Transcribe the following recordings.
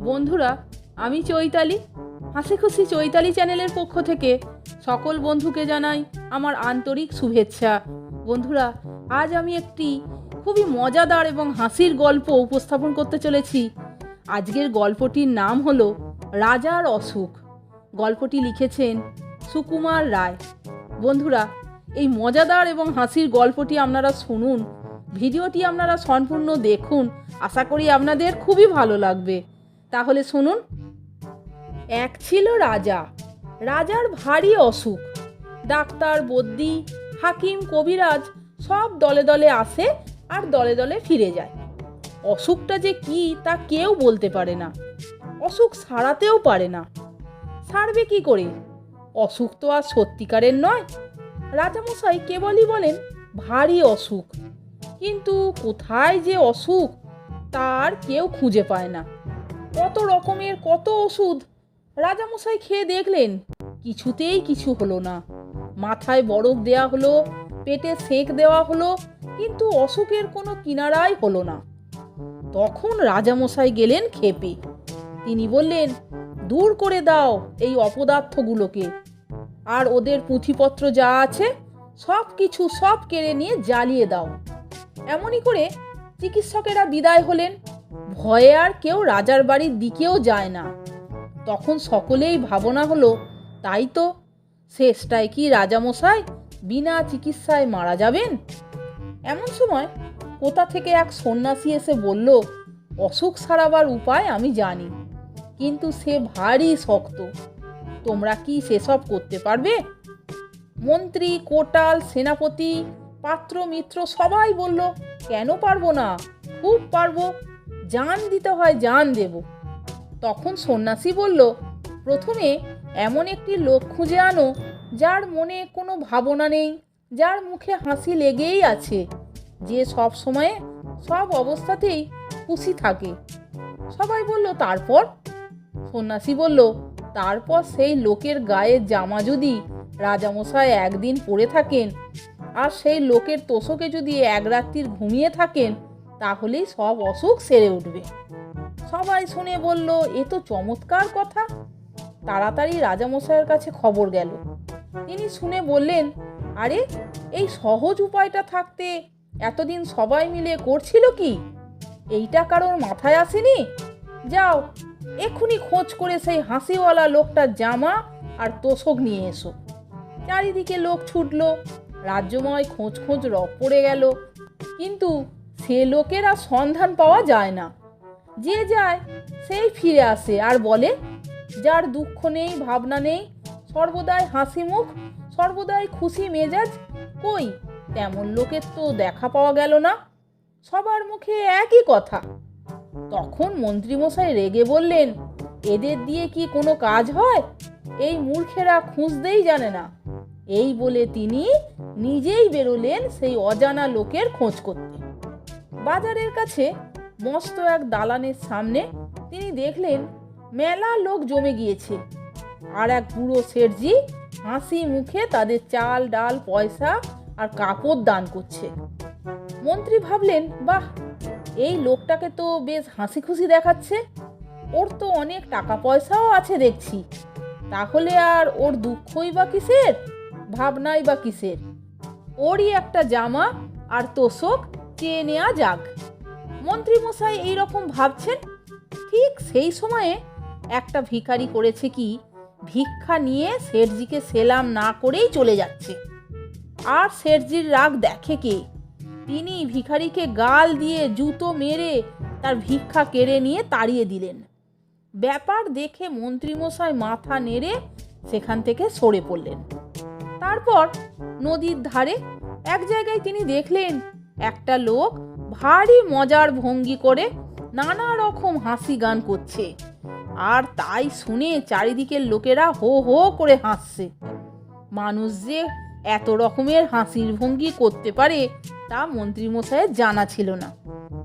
বন্ধুরা, আমি চৈতালি। হাসি খুশি চৈতালি চ্যানেলের পক্ষ থেকে সকল বন্ধুকে জানাই আমার আন্তরিক শুভেচ্ছা। বন্ধুরা, আজ আমি একটি খুবই মজাদার এবং হাসির গল্প উপস্থাপন করতে চলেছি। আজকের গল্পটির নাম হলো রাজার অসুখ। গল্পটি লিখেছেন সুকুমার রায়। বন্ধুরা, এই মজাদার এবং হাসির গল্পটি আপনারা শুনুন, ভিডিওটি আপনারা সম্পূর্ণ দেখুন। আশা করি আপনাদের খুবই ভালো লাগবে। তাহলে শুনুন। এক ছিল রাজা। রাজার ভারী অসুখ। ডাক্তার বদ্যি হাকিম, কবিরাজ সব দলে দলে আসে আর দলে দলে ফিরে যায়। অসুখটা যে কি তা কেউ বলতে পারে না। অসুখ সারাতেও পারে না। সারবে কি করে? অসুখ তো আর সত্যিকারের নয়। রাজামশাই কেবলই বলেন, ভারী অসুখ। কিন্তু কোথায় যে অসুখ তার কেউ খুঁজে পায় না। কত রকমের, কত ওষুধ। রাজামশাই খেয়ে দেখলেন, কিছুতেই কিছু হলো না। মাথায় বরফ দেয়া হলো, পেটে সেঁক দেওয়া হলো, কিন্তু অসুখের কোনো কিনারাই হলো না। তখন রাজামশাই গেলেন খেপে তিনি বললেন, দূর করে দাও এই অপদার্থগুলোকে। আর ওদের পুঁথিপত্র যা আছে, সব কিছু সব কেড়ে নিয়ে জ্বালিয়ে দাও। এমনই করে চিকিৎসকেরা বিদায় হলেন। ভয়ে আর কেউ রাজার বাড়ির দিকেও যায় না। তখন সকলেই ভাবনা হলো, তাই তো শেষটায় কি রাজামশাই বিনা চিকিৎসায় মারা যাবেন? এমন সময় কোথা থেকে এক সন্ন্যাসী এসে বলল, অসুখ সারাবার উপায় আমি জানি, কিন্তু সে ভারী শক্ত। তোমরা কি সেসব করতে পারবে? মন্ত্রী, কোটাল, সেনাপতি পাত্র মিত্র সবাই বলল, কেন পারব না? খুব পারব। জান দিতে হয়, জান দেব। তখন সন্ন্যাসী বলল, প্রথমে এমন একটি লোক খুঁজে আনো, যার মনে কোনো ভাবনা নেই, যার মুখে হাসি লেগেই আছে, যে সব সময়ে সব অবস্থাতেই খুশি থাকে। সবাই বলল, তারপর? সন্ন্যাসী বলল, তারপর সেই লোকের গায়ের জামা যদি রাজামশাই একদিন পরে থাকেন, আর সেই লোকের তোষকে যদি এক রাত্রির ঘুমিয়ে থাকেন তাহলেই সব অসুখ সেরে উঠবে। সবাই শুনে বলল, এ তো চমৎকার কথা। তাড়াতাড়ি রাজামশাইয়ের কাছে খবর গেল। তিনি শুনে বললেন, আরে, এই সহজ উপায়টা থাকতে এতদিন সবাই মিলে করছিল কি? এইটা কারোর মাথায় আসেনি? যাও, এক্ষুনি খোঁজ করে সেই হাসিওয়ালা লোকটার জামা আর তোষক নিয়ে এসো। চারিদিকে লোক ছুটলো। রাজ্যময় খোঁজ খোঁজ রব পড়ে গেল। কিন্তু সে লোকের আর সন্ধান পাওয়া যায় না। যে যায়, সেই ফিরে আসে আর বলে, যার দুঃখ নেই, ভাবনা নেই, সর্বদাই হাসি মুখ, সর্বদাই খুশি মেজাজ, কই? তেমন লোকের তো দেখা পাওয়া গেল না। সবার মুখে একই কথা। তখন মন্ত্রীমশাই রেগে বললেন, এদের দিয়ে কি কোনো কাজ হয়? এই মূর্খেরা খুঁজতেই জানে না। এই বলে তিনি নিজেই বেরোলেন সেই অজানা লোকের খোঁজ করতে। বাজারের কাছে মস্ত এক দালানের সামনে তিনি দেখলেন মেলা লোক জমে গিয়েছে। আর এক বুড়ো শেঠজি হাসি মুখে তাদের চাল, ডাল, পয়সা আর কাপড় দান করছে। মন্ত্রী ভাবলেন, বাহ, এই লোকটাকে তো বেশ হাসি খুশি দেখাচ্ছে। ওর তো অনেক টাকা পয়সাও আছে দেখছি। তাহলে আর ওর দুঃখই বা কিসের? ভাবনাই বা কিসের? ওরই একটা জামা আর তোষক চেয়ে নেওয়া যাক। মন্ত্রীমশাই এইরকম ভাবছেন? ঠিক সেই সময়ে একটা ভিখারি করেছে কি, ভিক্ষা নিয়ে শেঠজিকে সেলাম না করেই চলে যাচ্ছে। আর শেঠজির রাগ দেখে কে? তিনি ভিখারিকে গাল দিয়ে জুতো মেরে তার ভিক্ষা কেড়ে নিয়ে তাড়িয়ে দিলেন। ব্যাপার দেখে মন্ত্রীমশাই মাথা নেড়ে সেখান থেকে সরে পড়লেন। তারপর নদীর ধারে এক জায়গায় তিনি দেখলেন একটা লোক ভারী মজার ভঙ্গি করে নানা রকম হাসি গান করছে। আর তাই শুনে চারিদিকের লোকেরা হো হো করে হাসছে। মানুষ যে এত রকমের হাসির ভঙ্গি করতে পারে তা মন্ত্রীমশাইয়ের জানা ছিল না।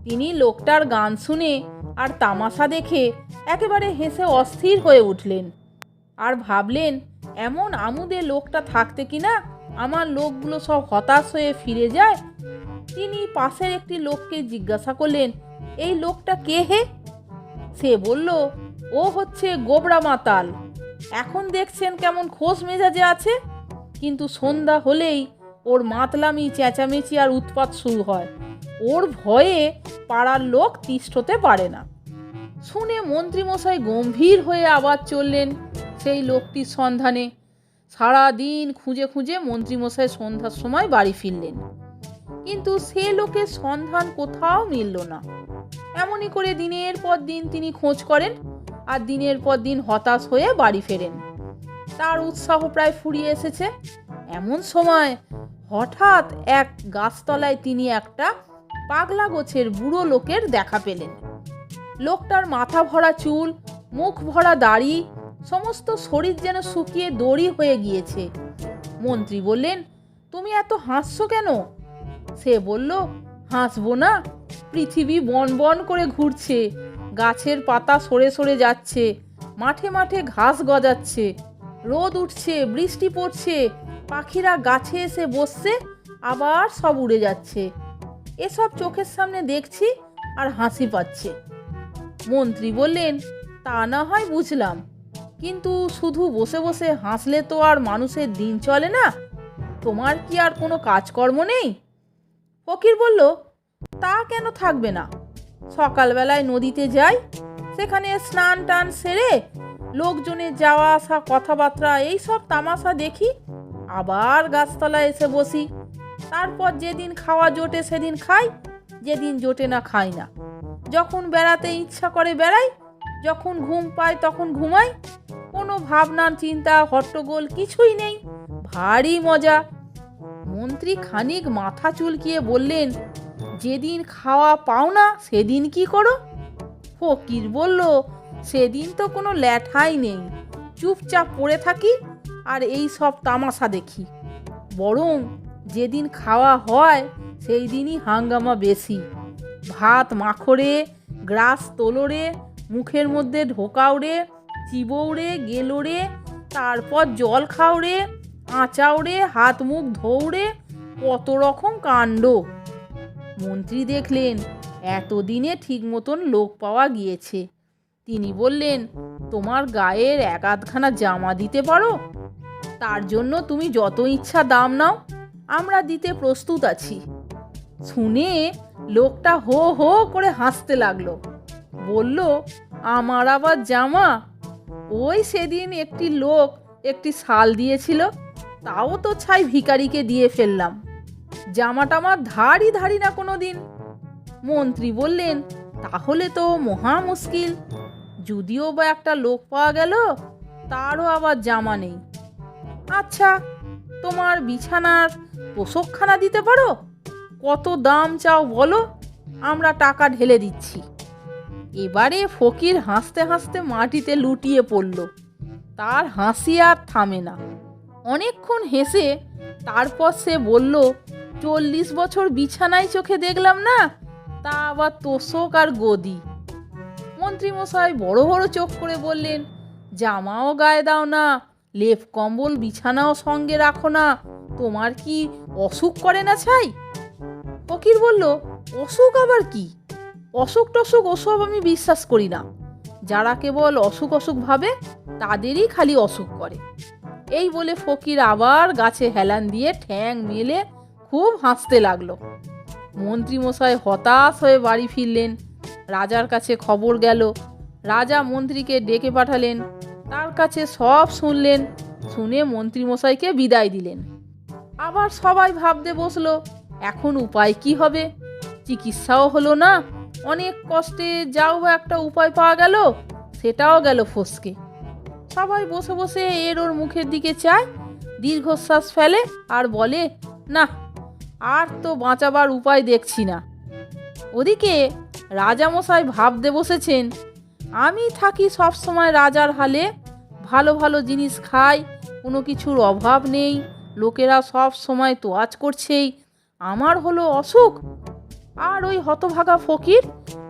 তিনি লোকটার গান শুনে আর তামাশা দেখে একেবারে হেসে অস্থির হয়ে উঠলেন। আর ভাবলেন, এমন আমুদে লোকটা থাকতে কিনা? আমার লোকগুলো সব হতাশ হয়ে ফিরে যায় তিনি পাশের একটি লোককে জিজ্ঞাসা করলেন, এই লোকটা কে হে? সে বলল, ও হচ্ছে গোবরা মাতাল। এখন দেখছেন কেমন খোশ মেজাজে আছে। কিন্তু সন্ধ্যা হলেই ওর মাতলামি, চেঁচামেচি আর উৎপাত শুরু হয়। ওর ভয়ে পাড়ার লোক তিষ্ঠতে পারে না। শুনে মন্ত্রীমশাই গম্ভীর হয়ে আবার চললেন সেই লোকটির সন্ধানে। সারা দিন খুঁজে খুঁজে মন্ত্রীমশাই সন্ধ্যার সময় বাড়ি ফিরলেন। কিন্তু সে লোকের সন্ধান কোথাও মিলল না। এমনই করে দিনের পর দিন তিনি খোঁজ করেন আর দিনের পর দিন হতাশ হয়ে বাড়ি ফেরেন। তার উৎসাহ প্রায় ফুরিয়ে এসেছে। এমন সময় হঠাৎ এক গাছতলায় তিনি একটা পাগলা গোছের বুড়ো লোকের দেখা পেলেন। লোকটার মাথা ভরা চুল, মুখ ভরা দাড়ি, সমস্ত শরীর যেন শুকিয়ে দড়ি হয়ে গিয়েছে। মন্ত্রী বললেন, তুমি এত হাসছো কেন? সে বলল, হাসবো না। পৃথিবী বন বন করে ঘুরছে। গাছের পাতা সরে সরে যাচ্ছে। মাঠে মাঠে ঘাস গজাচ্ছে। রোদ উঠছে, বৃষ্টি পড়ছে। পাখিরা গাছে এসে বসছে, আবার সব উড়ে যাচ্ছে। এসব চোখের সামনে দেখছি আর হাসি পাচ্ছে। মন্ত্রী বললেন, তা না হয় বুঝলাম। কিন্তু শুধু বসে বসে হাসলে তো আর মানুষের দিন চলে না। তোমার কি আর কোনো কাজকর্ম নেই? ফকির বলল, তা কেন থাকবে না? সকালবেলায় নদীতে যাই, সেখানে স্নান টান সেরে লোকজনের যাওয়া আসা কথাবার্তা, এই সব তামাশা দেখি, আবার গাছতলায় এসে বসি। তারপর যেদিন খাওয়া জোটে সেদিন খাই, যেদিন জোটে না খাই না। যখন বেড়াতে ইচ্ছা করে বেড়াই, যখন ঘুম পাই তখন ঘুমাই। কোনো ভাবনা চিন্তা, হট্টগোল কিছুই নেই। ভারী মজা। মন্ত্রী খানিক মাথা চুলকিয়ে বললেন, যেদিন খাওয়া পাও না, সেদিন কি করো? ফকির বলল, সেদিন তো কোনো ল্যাঠাই নেই। চুপচাপ পড়ে থাকি আর এই সব তামাশা দেখি। বরং যেদিন খাওয়া হয়, সেই দিনই হাঙ্গামা বেশি। ভাত মাখরে, গ্রাস তোলরে, মুখের মধ্যে ঢোকাওড়ে চিবৌড়ে, গেলোরে, তারপর জল খাওড়ে আঁচাওড়ে হাত মুখ ধৌড়ে, কত রকম কাণ্ড। মন্ত্রী দেখলেন, এতদিনে ঠিক মতন লোক পাওয়া গিয়েছে। তিনি বললেন, তোমার গায়ের এক আধখানা জামা দিতে পারো? তার জন্য তুমি যত ইচ্ছা দাম নাও, আমরা দিতে প্রস্তুত আছি। শুনে লোকটা হো হো করে হাসতে লাগল। বলল, আমার আবার জামা? ওই সেদিন একটি লোক একটি শাল দিয়েছিল তাও তো ছাই ভিকারিকে দিয়ে ফেললাম। জামাটা আমার ধারই ধারি না কোনো দিন মন্ত্রী বললেন, তাহলে তো মহা মুশকিল। যদিও বা একটা লোক পাওয়া গেল, তারও আবার জামা নেই। আচ্ছা তোমার বিছানার তোষকখানা দিতে পারো? কত দাম চাও বলো? আমরা টাকা ঢেলে দিচ্ছি। এবারে ফকির হাসতে হাসতে মাটিতে লুটিয়ে পড়ল। তার হাসি আর থামে না। অনেকক্ষণ হেসে তারপর সে বলল, চল্লিশ বছর বিছানায় চোখে দেখলাম না? তা আবার তোষক আর গদি। মন্ত্রীমশাই বড় বড় চোখ করে বললেন, জামাও গায়ে দাও না, লেপ কম্বল বিছানাও সঙ্গে রাখো না, তোমার কি অসুখ করে না ছাই? ফকির বলল, অসুখ আবার কি? অসুখ টসুখ ওসব আমি বিশ্বাস করি না। যারা কেবল অসুখ অসুখ ভাবে, তাদেরই খালি অসুখ করে। এই বলে ফকির আবার গাছে হেলান দিয়ে ঠ্যাং মেলে খুব হাসতে লাগল। মন্ত্রীমশাই হতাশ হয়ে বাড়ি ফিরলেন। রাজার কাছে খবর গেল। রাজা মন্ত্রীকে ডেকে পাঠালেন। তার কাছে সব শুনলেন। শুনে মন্ত্রীমশাইকে বিদায় দিলেন। আবার সবাই ভাবতে বসল, এখন উপায় কি হবে? চিকিৎসাও হলো না। অনেক কষ্টে যাও একটা উপায় পাওয়া গেল, সেটাও গেল ফসকে। সবাই বসে বসে এর ওর মুখের দিকে চায়, দীর্ঘশ্বাস ফেলে আর বলে, না, আর তো বাঁচাবার উপায় দেখছি না। ওদিকে রাজামশাই ভাবতে বসেছেন, আমি থাকি সব সময় রাজার হালে, ভালো ভালো জিনিস খাই, কোনো কিছুর অভাব নেই, লোকেরা সব সময় তোয়াজ করছেই, আমার হলো অসুখ। আর ওই হতভাগা ফকির,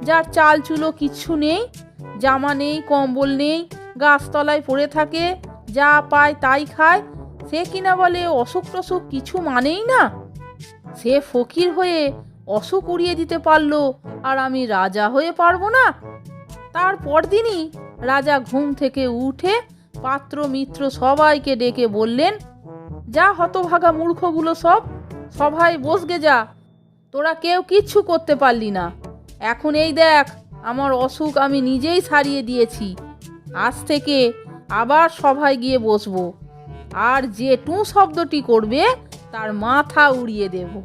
যার চাল চুলো কিচ্ছু নেই, জামা নেই, কম্বল নেই গাছতলায় পড়ে থাকে, যা পায় তাই খায়, সে কিনা বলে অসুখ টসুখ কিছু মানেই না। সে ফকির হয়ে অসুখ উড়িয়ে দিতে পারল, আর আমি রাজা হয়ে পারব না। তার পরদিনই রাজা ঘুম থেকে উঠে পাত্র মিত্র সবাইকে ডেকে বললেন, যা হতভাগা মূর্খগুলো সব, সভায় বসগে যা। তোরা কেউ কিচ্ছু করতে পারলি না। এখন এই দেখ, আমার অসুখ আমি নিজেই সারিয়ে দিয়েছি। আজ থেকে আবার সভায় গিয়ে বসবো। আর যে টু শব্দটি করবে, তার মাথা উড়িয়ে দেব।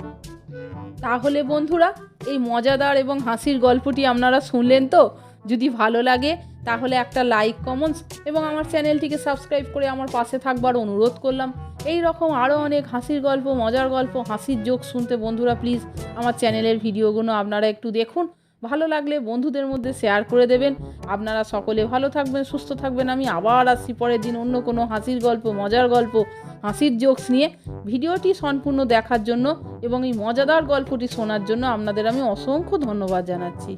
তাহলে বন্ধুরা, এই মজাদার এবং হাসির গল্পটি আপনারা শুনলেন তো? যদি ভালো লাগে, তাহলে একটা লাইক, কমেন্টস এবং আমার চ্যানেলটিকে সাবস্ক্রাইব করে আমার পাশে থাকবার অনুরোধ করলাম। এই রকম আরও অনেক হাসির গল্প, মজার গল্প, হাসির জোক শুনতে বন্ধুরা, প্লিজ আমার চ্যানেলের ভিডিওগুলো আপনারা একটু দেখুন। ভালো লাগলে বন্ধুদের মধ্যে শেয়ার করে দেবেন। আপনারা সকলে ভালো থাকবেন, সুস্থ থাকবেন। আমি আবার আসছি পরের দিন অন্য কোনো হাসির গল্প, মজার গল্প, হাসির জোকস নিয়ে। ভিডিওটি সম্পূর্ণ দেখার জন্য এবং এই মজাদার গল্পটি শোনার জন্য আপনাদের আমি অসংখ্য ধন্যবাদ জানাচ্ছি।